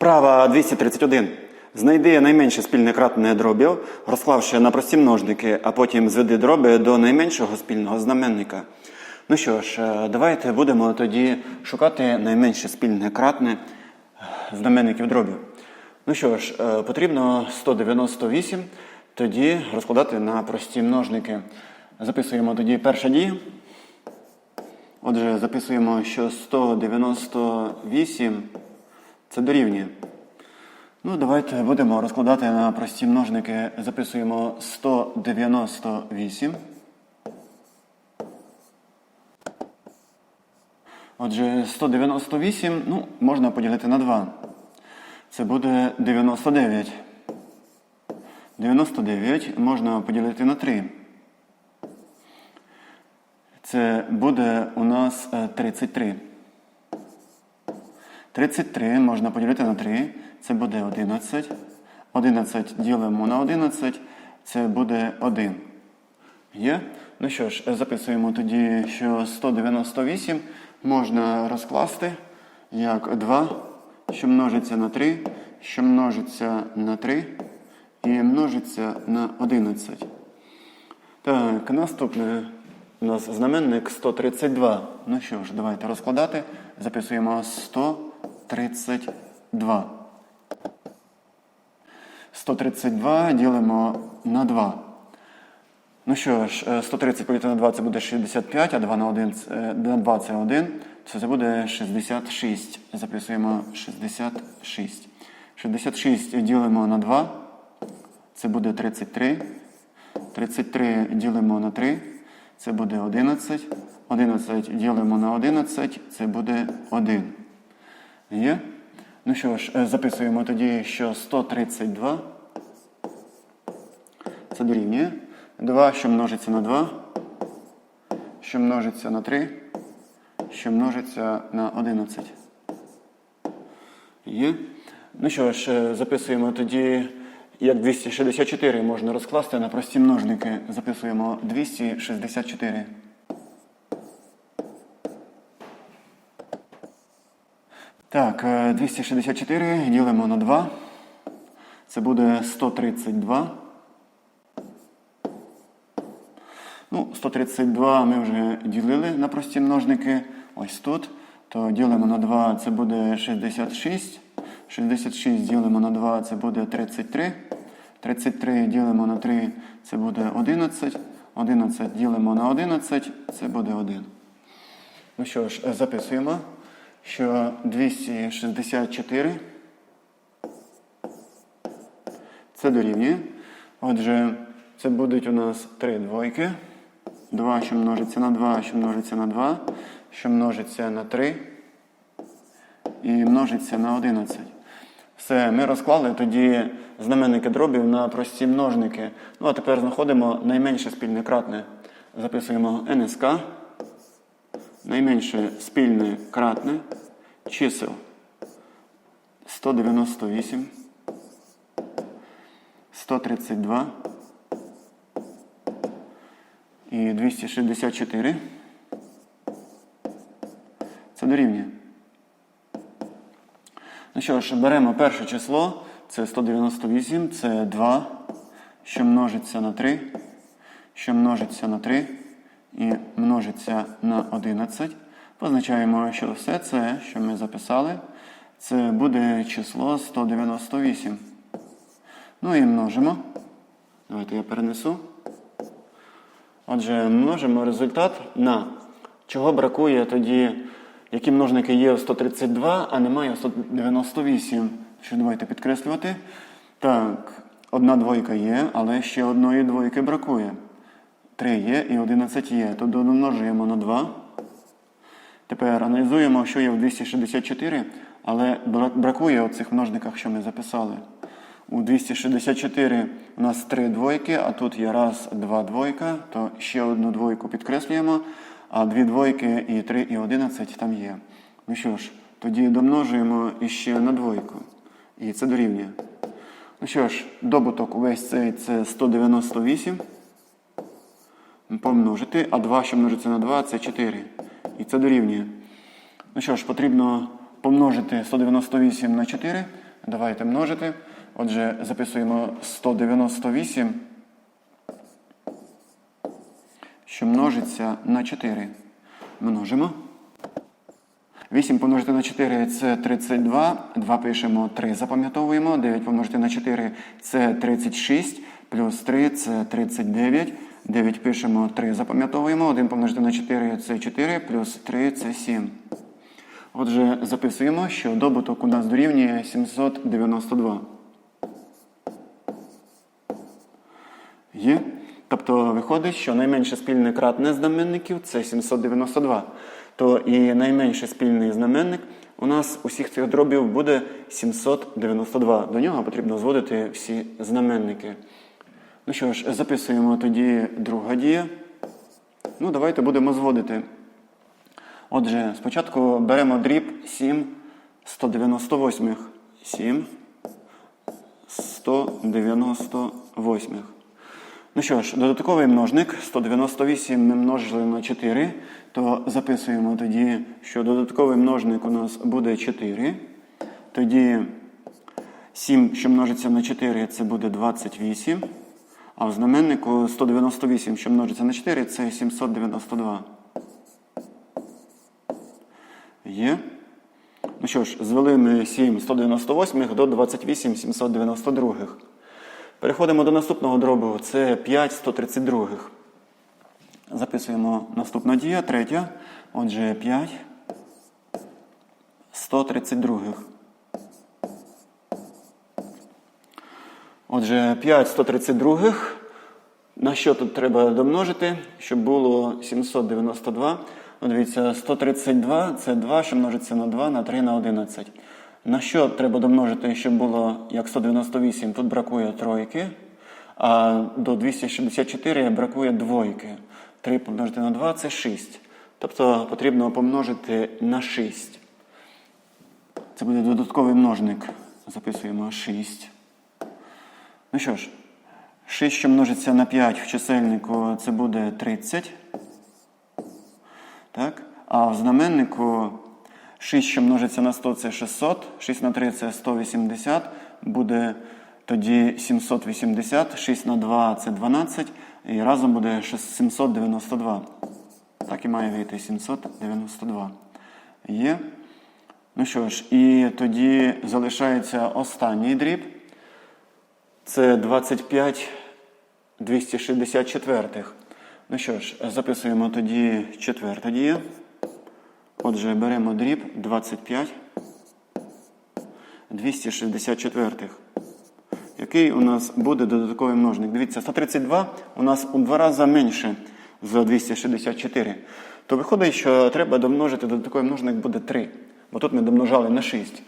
Вправа 231. Знайди найменше спільне кратне дробів, розклавши на прості множники, а потім зведи дроби до найменшого спільного знаменника. Ну що ж, е, давайте будемо тоді шукати найменше спільне кратне е, знаменників дробів. Ну що ж, е, потрібно 198, тоді розкладати на прості множники. Записуємо тоді перша дія. Отже, записуємо, що 198 це дорівнює. Ну, давайте будемо розкладати на прості множники. Записуємо 198. Отже, 198 ну, можна поділити на 2. Це буде 99. 99 можна поділити на 3. Це буде у нас е, 33. 33 можна поділити на 3. Це буде 11. 11 ділимо на 11. Це буде 1. Є? Ну що ж, записуємо тоді, що 198 можна розкласти як 2, що множиться на 3, що множиться на 3 і множиться на 11. Так, наступне у нас знаменник 132. Ну що ж, давайте розкладати. Записуємо 132. 132 ділимо на 2. Ну що ж, е, 130 поділити на 2 це буде 65, а 2 на 1 це- е, на 2 це 1, то це буде 66. Записуємо 66. 66 ділимо на 2, це буде 33. 33 ділимо на 3, це буде 11. 11 ділимо на 11, це буде 1. Є? Ну що ж, е, записуємо тоді, що 132 це дорівнює. 2, що множиться на 2, що множиться на 3, що множиться на 11. Є. Ну що ж, е, записуємо тоді, як 264 можна розкласти на прості множники. Записуємо 264. Так, е, 264 ділимо на 2. Це буде 132. Ну, 132 ми вже ділили на прості множники. Ось тут. То ділимо на 2, це буде 66. 66 ділимо на 2, це буде 33. 33 ділимо на 3, це буде 11. 11 ділимо на 11, це буде 1. Ну що ж, е, записуємо, що 264 це дорівнює. Отже, це будуть у нас три двойки. 2, що множиться на 2, що множиться на 2, що множиться на 3 і множиться на 11. Все, ми розклали тоді знаменники дробів на прості множники. Ну, а тепер знаходимо найменше спільне кратне. Записуємо НСК. Найменше спільне кратне чисел 198, 132 і 264. Це дорівнює. Ну що ж, беремо перше число, це 198, це 2, що множиться на 3, що множиться на 3 і множиться на 11. Позначаємо, що все це, що ми записали, це буде число 198. Ну і множимо. Давайте я перенесу. Отже, множимо результат на чого бракує тоді, які множники є у 132, а немає у 198. Що давайте підкреслювати. Так, одна двойка є, але ще одної двойки бракує. 3 є і 11 є. Тобто домножуємо на 2. Тепер аналізуємо, що є в 264, але бракує у цих множниках, що ми записали. У 264 у нас три двойки, а тут є раз, два двойка, то ще одну двойку підкреслюємо, а дві двойки і 3 і 11 там є. Ну що ж, тоді домножуємо іще на двойку. І це дорівнює. Ну що ж, добуток увесь цей це 198 помножити, а 2, що множиться на 2, це 4. І це дорівнює. Ну що ж, потрібно помножити 198 на 4. давайте множити. Отже, записуємо 198, що множиться на 4. Множимо. 8 помножити на 4 це 32. 2 пишемо 3, запам'ятовуємо. 9 помножити на 4 це 36. Плюс 3 це 39. 9 пишемо 3, запам'ятовуємо. 1 помножити на 4 це 4, плюс 3 це 7. Отже, записуємо, що добуток у нас дорівнює 792. Є. Тобто виходить, що найменше спільне кратне знаменників це 792. То і найменший спільний знаменник у нас усіх цих дробів буде 792. До нього потрібно зводити всі знаменники. Ну що ж, записуємо тоді друга дія. Ну, давайте будемо зводити. Отже, спочатку беремо дріб 7 198. 7 198. Ну що ж, додатковий множник 198 ми множили на 4, то записуємо тоді, що додатковий множник у нас буде 4. Тоді 7, що множиться на 4, це буде 28. А в знаменнику 198, що множиться на 4, це 792. Є. Ну що ж, звели ми 7 198 до 28 792. Переходимо до наступного дробу. Це 5 132. Записуємо наступна дія, третя. Отже, 5 132. Отже, 5 132. На що тут треба домножити, щоб було 792? Ну, дивіться, 132 це 2, що множиться на 2, на 3 на 11. На що треба домножити, щоб було як 198? Тут бракує тройки, а до 264 бракує двойки. 3 помножити на 2 це 6. Тобто потрібно помножити на 6. Це буде додатковий множник. Записуємо 6. Ну що ж, 6, що множиться на 5 в чисельнику, це буде 30. Так? А в знаменнику 6, що множиться на 100, це 600. 6 на 3 це 180. Буде тоді 780. 6 на 2 це 12. І разом буде 792. Так і має вийти 792. Є. Ну що ж, і тоді залишається останній дріб. Це 25 264. Ну що ж, записуємо тоді четверта дія. Отже, беремо дріб 25 264. Який у нас буде додатковий множник? Дивіться, 132 у нас у два рази менше за 264. То виходить, що треба домножити додатковий множник буде 3. Бо тут ми домножали на 6.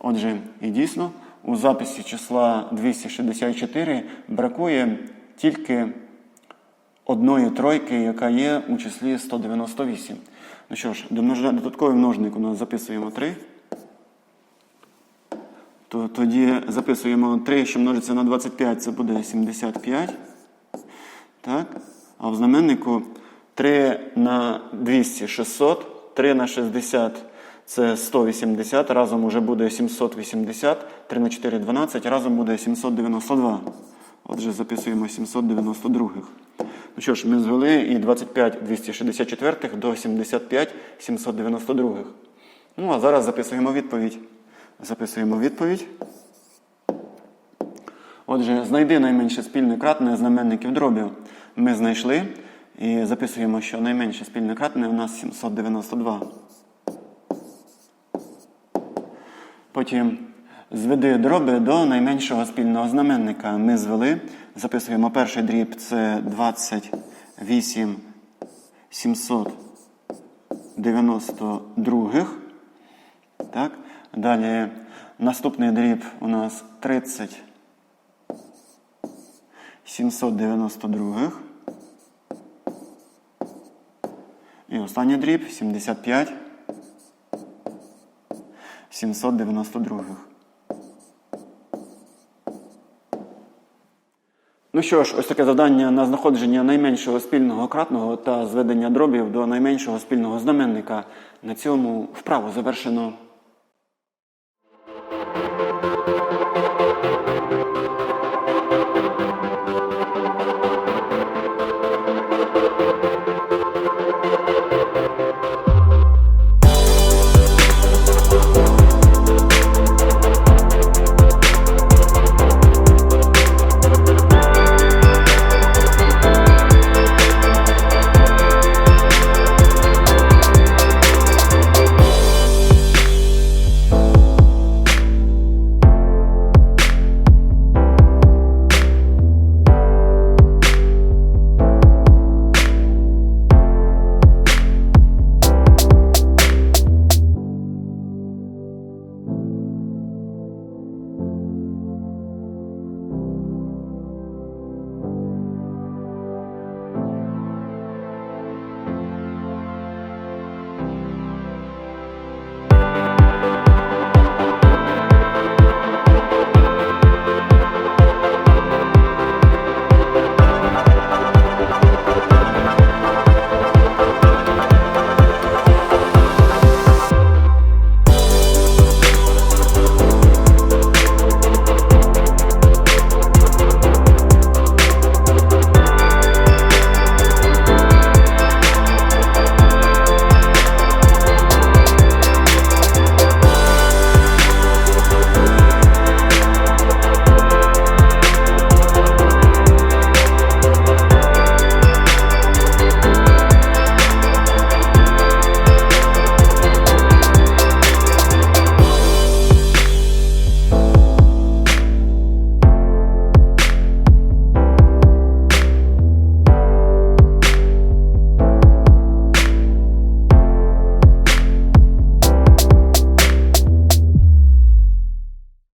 Отже, і дійсно, у записі числа 264 бракує тільки одної тройки, яка є у числі 198. Ну що ж, додатковий множник у нас записуємо 3. То тоді записуємо 3, що множиться на 25, це буде 75. Так? А в знаменнику 3 на 200 600, 3 на 60 це 180, разом уже буде 780, 3 на 4 12, разом буде 792. Отже, записуємо 792. Ну що ж, ми звели і 25 264 до 75 792. Ну, а зараз записуємо відповідь. Записуємо відповідь. Отже, знайди найменше спільне кратне знаменників дробів. Ми знайшли і записуємо, що найменше спільне кратне у нас 792. Потім зведи дроби до найменшого спільного знаменника. Ми звели. Записуємо перший дріб це 28 792. Так? Далі наступний дріб у нас 30 792. І останній дріб 75 792. Ну що ж, ось таке завдання на знаходження найменшого спільного кратного та зведення дробів до найменшого спільного знаменника. На цьому вправу завершено.